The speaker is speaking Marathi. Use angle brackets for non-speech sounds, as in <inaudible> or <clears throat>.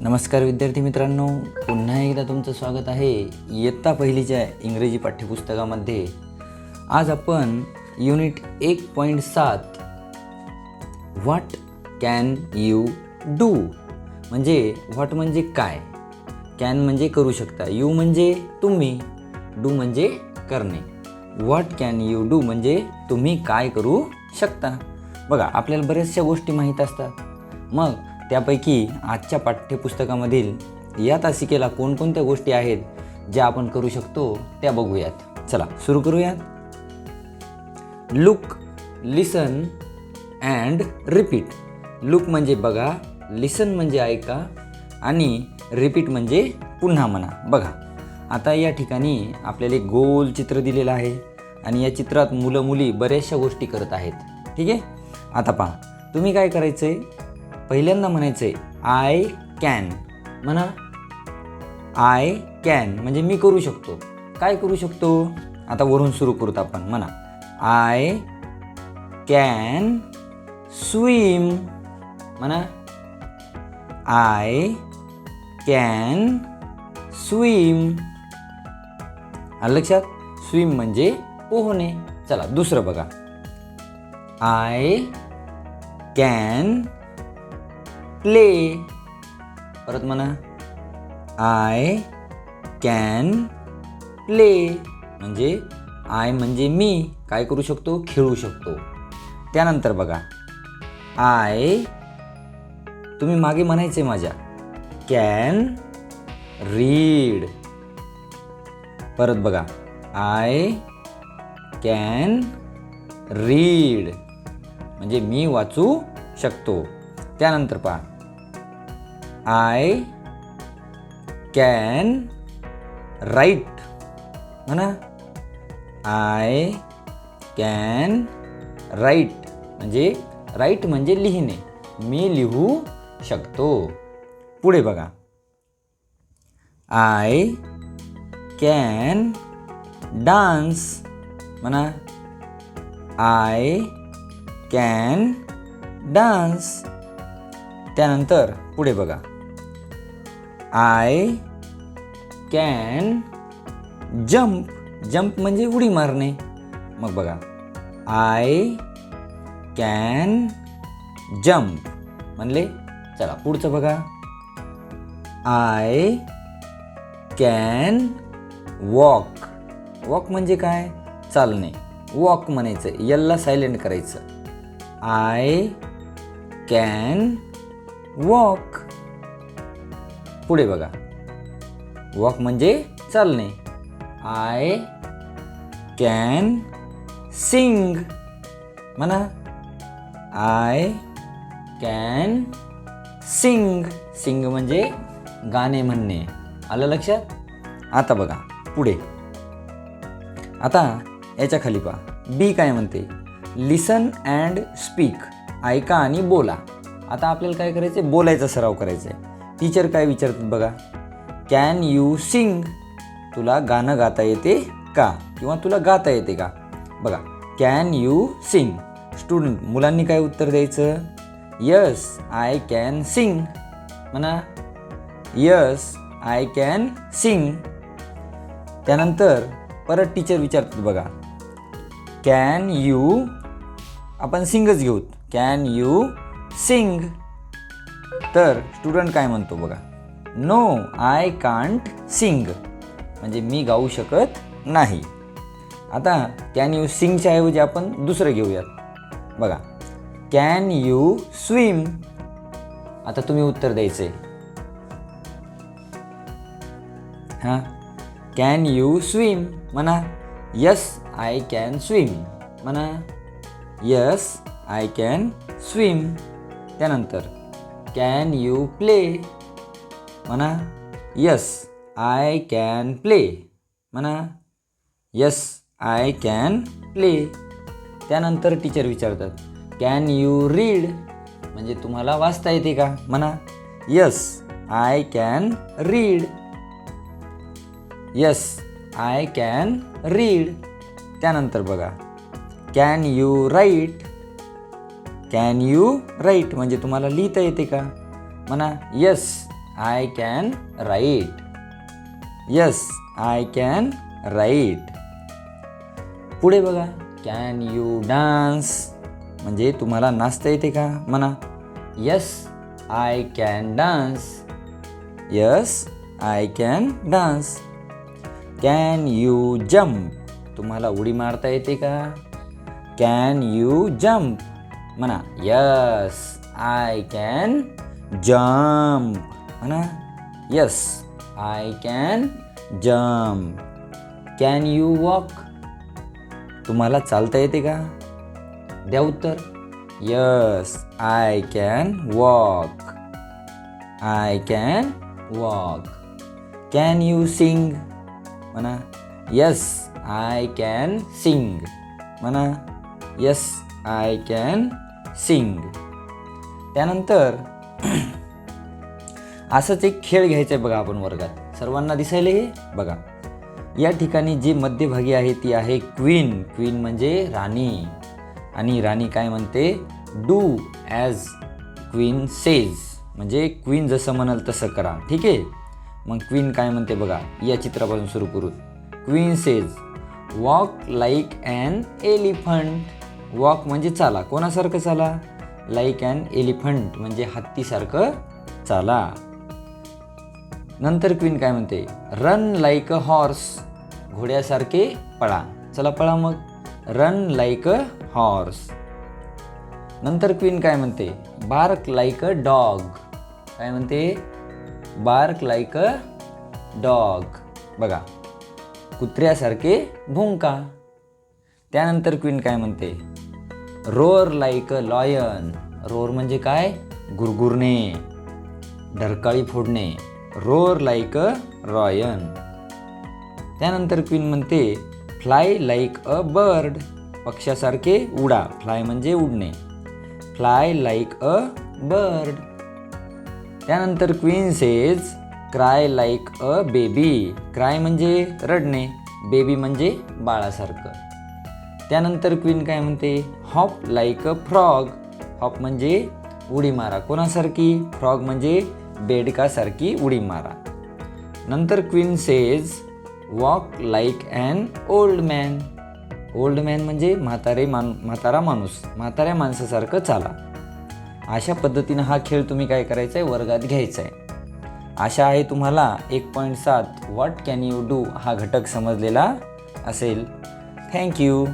नमस्कार विद्यार्थी मित्रांनो पुन्हा एकदा तुमचं स्वागत आहे इयत्ता पहिलीच्या इंग्रजी पाठ्यपुस्तकामध्ये. आज आपण युनिट एक पॉईंट सात व्हॉट कॅन यू डू म्हणजे व्हॉट म्हणजे काय? कॅन म्हणजे करू शकता यू म्हणजे तुम्ही डू म्हणजे करणे. व्हॉट कॅन यू डू म्हणजे तुम्ही काय करू शकता? बघा आपल्याला बऱ्याचशा गोष्टी माहीत असतात. मग त्यापैकी आजच्या पाठ्यपुस्तकामधील या तासिकेला कोणकोणत्या गोष्टी आहेत ज्या आपण करू शकतो त्या बघूयात. चला सुरू करूयात. Look listen and repeat look म्हणजे बघा लिसन म्हणजे ऐका आणि रिपीट म्हणजे पुन्हा म्हणा. बघा आता या ठिकाणी आपल्याला एक गोल चित्र दिलेलं आहे आणि या चित्रात मुलं मुली बऱ्याचशा गोष्टी करत आहेत. ठीक आहे? आता पहा तुम्ही काय करायचं आहे पहिल्यांदा म्हणायचं आहे आय कॅन म्हणा. आय कॅन म्हणजे मी करू शकतो. काय करू शकतो? आता वरून सुरू करूत आपण. म्हणा. आय कॅन स्विम म्हणा. आय कॅन स्विम लक्षात? स्विम म्हणजे पोहणे. चला दुसरं बघा. आय कॅन प्ले परत म्हणा आय कॅन प्ले. म्हणजे आय म्हणजे मी. काय करू शकतो? खेळू शकतो. त्यानंतर बघा. आय तुम्ही मागे म्हणायचे माझ्या. Can read. परत बघा. I can read. म्हणजे मी वाचू शकतो. त्यानंतर पहा. आय कॅन राईट म्हणा आय कॅन राईट म्हणजे राईट म्हणजे लिहिणे मी लिहू शकतो पुढे बघा आय कॅन डान्स म्हणा आय कॅन डान्स त्यानंतर पुढे बघा. आय कॅन जम्प जम्प म्हणजे उडी मारणे. मग बघा. आय कॅन जम्प म्हणले? चला पुढचं बघा. आय कॅन वॉक वॉक म्हणजे काय? चालणे. वॉक म्हणायचं. यल्ला सायलेंट करायचं. आय कॅन वॉक पुढे बघा. वॉक म्हणजे चालणे. आय कॅन सिंग म्हणा. आय कॅन सिंग सिंग म्हणजे गाणे म्हणणे. आलं लक्षात? आता बघा. पुढे. आता याच्या खाली पहा. बी काय म्हणते? लिसन अँड स्पीक ऐका आणि बोला. आता आपल्याला काय करायचं आहे बोलायचा सराव करायचा आहे टीचर काय विचारतात बघा? कॅन यू सिंग तुला गाणं गाता येते का? किंवा तुला गाता येते का? बघा कॅन यू सिंग स्टुडंट मुलांनी काय उत्तर द्यायचं? यस आय कॅन सिंग म्हणा यस आय कॅन सिंग त्यानंतर परत टीचर विचारतात बघा कॅन यू आपण सिंगच घेऊ कॅन यू सिंग तर स्टुडंट काय म्हणतो बघा. नो आय कांट सिंग म्हणजे मी गाऊ शकत नाही. आता कॅन यू सिंगच्या ऐवजी आपण दुसरं घेऊयात. बघा. कॅन यू स्विम आता तुम्ही उत्तर द्यायचं आहे हां? कॅन यू स्विम म्हणा. यस आय कॅन स्विम म्हणा. यस आय कॅन स्विम त्यानंतर कॅन यू प्ले म्हणा यस आय कॅन प्ले म्हणा यस आय कॅन प्ले त्यानंतर टीचर विचारतात कॅन यू रीड म्हणजे तुम्हाला वाचता येते का? म्हणा yes I can read yes I can read त्यानंतर बघा can you write can you write म्हणजे तुम्हाला लिहिता येते का? म्हणा yes I can write yes I can write पुढे बघा. कॅन यू डान्स म्हणजे तुम्हाला नाचता येते का? म्हणा yes I can dance yes I can dance can you jump तुम्हाला उडी मारता येते का? कॅन यू जम्प म्हणा यस आय कॅन जम्प म्हणा yes I can jump can you walk तुम्हाला चालता येते का? द्या उत्तर. Yes I can walk I can walk can you sing म्हणा यस आय कॅन सिंग म्हणा यस आय कॅन सिंग. त्यानंतर <clears throat> असंच एक खेळ घ्यायचा आहे बघा आपण वर्गात. सर्वांना दिसायला हे? बघा. या ठिकाणी जी मध्यभागी आहे ती आहे क्वीन. क्वीन म्हणजे राणी. आणि राणी काय म्हणते? डू ॲज क्वीन सेज म्हणजे क्वीन जसं म्हणाल तसं करा. ठीक आहे? मग क्वीन काय म्हणते बघा? या चित्रापासून सुरू करू. Queen says walk like an elephant walk म्हणजे चाला. कोणासारखं चाला? लाईक अँड एलिफंट म्हणजे हत्तीसारखं चाला. नंतर क्वीन काय म्हणते? रन लाईक अ हॉर्स घोड्यासारखे पळा. चला पळा मग. रन लाईक अ हॉर्स नंतर क्वीन काय म्हणते? बार्क लाईक अ डॉग काय म्हणते? बार्क लाईक अ डॉग बघा. कुत्र्यासारखे भुंका. त्यानंतर क्वीन काय म्हणते? Roar like a lion. Roar म्हणजे काय? गुरगुरणे ढरकाळी फोडणे. Roar like a lion. त्यानंतर क्वीन म्हणते फ्लाय लाईक अ बर्ड. पक्षासारखे उडा. फ्लाय म्हणजे उडणे. Fly like a bird. त्यानंतर queen says cry like a baby. Cry म्हणजे रडणे. बेबी म्हणजे बाळासारखं. त्यानंतर क्वीन काय म्हणते? Hop like a frog hop म्हणजे उडी मारा. कोणासारखी? फ्रॉग म्हणजे बेडकासारखी उडी मारा. नंतर queen says walk like and old man old man म्हणजे म्हातारे मान म्हातारा माणूस. म्हाताऱ्या माणसासारखं चाला. अशा पद्धतीनं हा खेळ तुम्ही काय करायचा आहे वर्गात घ्यायचा आहे आशा आहे तुम्हाला एक पॉईंट सात व्हॉट कॅन यू डू हा घटक समजलेला असेल. थँक्यू